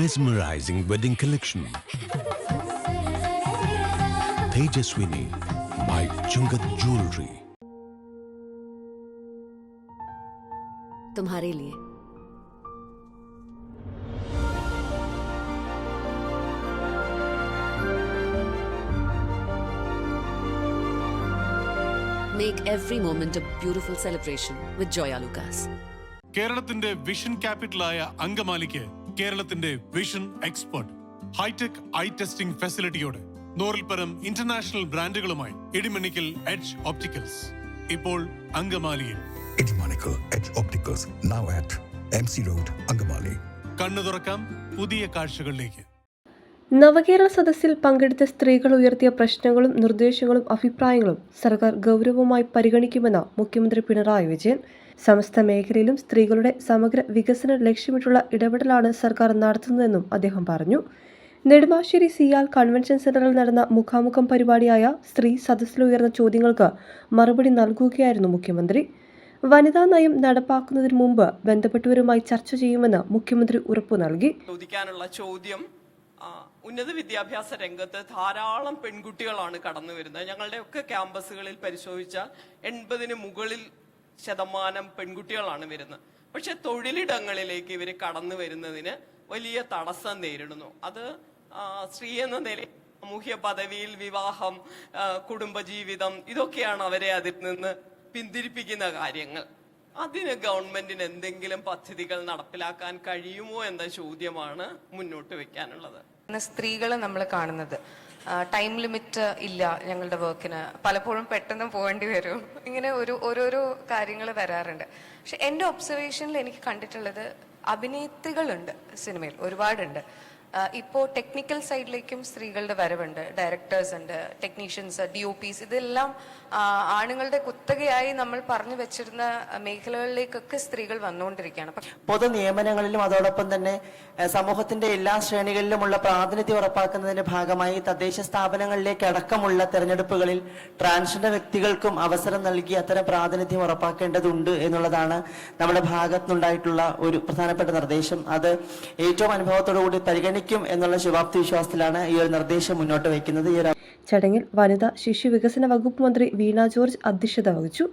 mesmerizing wedding collection. Tejaswini by Chungat Jewelry. तुम्हारे लिए Make every moment a beautiful celebration with Joya Lucas. കേരളത്തിന്റെ vision ക്യാപിറ്റലായ അങ്കമാലിക്ക് കേരളത്തിന്റെ vision expert high tech eye testing ഫെസിലിറ്റിയോടെ നൂറിൽ പരം ഇന്റർനാഷണൽ ബ്രാൻഡുകളുമായി ഇടിമണിക്കൽ എഡ്ജ് ഓപ്റ്റിക്കൽസ് ഇപ്പോൾ അങ്കമാലിയിൽ. Idimonical Edge Opticals, now at MC road Angamali. കണ്ണു തുറക്കാം പുതിയ കാഴ്ചകളിലേക്ക്. നവകേരള സദസ്സിൽ പങ്കെടുത്ത സ്ത്രീകൾ ഉയർത്തിയ പ്രശ്നങ്ങളും നിർദ്ദേശങ്ങളും അഭിപ്രായങ്ങളും സർക്കാർ ഗൗരവമായി പരിഗണിക്കുമെന്ന് മുഖ്യമന്ത്രി പിണറായി വിജയൻ. സമസ്ത മേഖലയിലും സ്ത്രീകളുടെ സമഗ്ര വികസനം ലക്ഷ്യമിട്ടുള്ള ഇടപെടലാണ് സർക്കാർ നടത്തുന്നതെന്നും അദ്ദേഹം പറഞ്ഞു. നെടുമ്പാശ്ശേരി സിയാൽ കൺവെൻഷൻ സെന്ററിൽ നടന്ന മുഖാമുഖം പരിപാടിയായ സ്ത്രീ സദസ്സിലുയർന്ന ചോദ്യങ്ങൾക്ക് മറുപടി നൽകുകയായിരുന്നു മുഖ്യമന്ത്രി. വനിതാ നയം നടപ്പാക്കുന്നതിന് മുമ്പ് ബന്ധപ്പെട്ടവരുമായി ചർച്ച ചെയ്യുമെന്ന് മുഖ്യമന്ത്രി ഉറപ്പു നൽകി. ചോദിക്കാനുള്ള ചോദ്യം ഉന്നത വിദ്യാഭ്യാസ രംഗത്ത് ധാരാളം പെൺകുട്ടികളാണ് കടന്നു വരുന്നത്. ഞങ്ങളുടെയൊക്കെ ക്യാമ്പസുകളിൽ പരിശോധിച്ചാൽ എൺപതിന് മുകളിൽ ശതമാനം പെൺകുട്ടികളാണ് വരുന്നത്. പക്ഷെ തൊഴിലിടങ്ങളിലേക്ക് ഇവർ കടന്നു വരുന്നതിന് വലിയ തടസ്സം നേരിടുന്നു. അത് സ്ത്രീ എന്ന നിലയിൽ സാമൂഹ്യ പദവിയിൽ വിവാഹം കുടുംബജീവിതം ഇതൊക്കെയാണ് അവരെ അതിൽ നിന്ന് പിന്തിരിപ്പിക്കുന്ന കാര്യങ്ങൾ. അതിന് ഗവൺമെന്റിന് എന്തെങ്കിലും പദ്ധതികൾ നടപ്പിലാക്കാൻ കഴിയുമോ എന്ന ചോദ്യമാണ് മുന്നോട്ട് വെക്കാനുള്ളത്. സ്ത്രീകളെ നമ്മൾ കാണുന്നത്. ടൈം ലിമിറ്റ് ഇല്ല ഞങ്ങളുടെ വർക്കിന്. പലപ്പോഴും പെട്ടെന്ന് പോകേണ്ടി വരും. ഇങ്ങനെ ഒരു ഓരോരോ കാര്യങ്ങൾ വരാറുണ്ട്. പക്ഷെ എന്റെ ഒബ്സർവേഷനിൽ എനിക്ക് കണ്ടിട്ടുള്ളത് അഭിനേത്രികളുണ്ട് സിനിമയിൽ. ഒരുപാടുണ്ട്. ഇപ്പോൾ ടെക്നിക്കൽ സൈഡിലേക്കും സ്ത്രീകളുടെ വരവുണ്ട്. ഡയറക്ടേഴ്സ് ഉണ്ട് ടെക്നീഷ്യൻസ് ഡി ഒ പിസ് ഇതെല്ലാം ആണുങ്ങളുടെ കുത്തകയായി നമ്മൾ പറഞ്ഞു വെച്ചിരുന്ന മേഖലകളിലേക്കൊക്കെ സ്ത്രീകൾ വന്നുകൊണ്ടിരിക്കുകയാണ്. പൊതു നിയമനങ്ങളിലും അതോടൊപ്പം തന്നെ സമൂഹത്തിന്റെ എല്ലാ ശ്രേണികളിലുമുള്ള പ്രാതിനിധ്യം ഉറപ്പാക്കുന്നതിന്റെ ഭാഗമായി തദ്ദേശ സ്ഥാപനങ്ങളിലേക്ക് അടക്കമുള്ള തെരഞ്ഞെടുപ്പുകളിൽ ട്രാൻസ്ജെൻഡർ വ്യക്തികൾക്കും അവസരം നൽകി അത്തരം പ്രാതിനിധ്യം ഉറപ്പാക്കേണ്ടതുണ്ട് എന്നുള്ളതാണ് നമ്മുടെ ഭാഗത്തുനിന്നുണ്ടായിട്ടുള്ള ഒരു പ്രധാനപ്പെട്ട നിർദ്ദേശം. അത് ഏറ്റവും അനുഭവത്തോടു കൂടി പരിഗണിക്കും എന്നുള്ള ശുഭാപ്തി വിശ്വാസത്തിലാണ് ഈ ഒരു നിർദ്ദേശം മുന്നോട്ട് വയ്ക്കുന്നത്. ചടങ്ങിൽ വനിതാ ശിശു വികസന വകുപ്പ് മന്ത്രി വീണ ജോർജ് അധ്യക്ഷത വഹിച്ചു.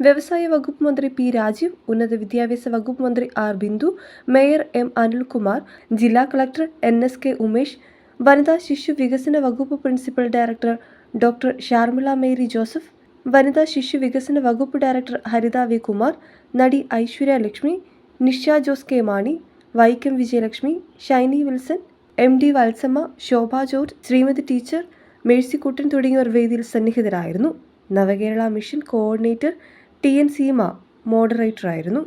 വ്യവസായ വകുപ്പ് മന്ത്രി പി രാജീവ് ഉന്നത വിദ്യാഭ്യാസ വകുപ്പ് മന്ത്രി R Bindu mayor M Anilkumar ജില്ലാ collector N S K Umesh വനിതാ ശിശു വികസന വകുപ്പ് principal director doctor Sharmila Mary Joseph വനിതാ ശിശു വികസന വകുപ്പ് ഡയറക്ടർ ഹരിത വി കുമാർ നടി Aishwarya Lakshmi Nisha Jose K Mani Vaikom Vijayalakshmi Shiny Wilson M D Valsamma Shobha George Shrimathi teacher Mercykuttan തുടങ്ങിയവർ വേദിയിൽ സന്നിഹിതരായിരുന്നു. Navakerala mission coordinator T N Seema മോഡറേറ്ററായിരുന്നു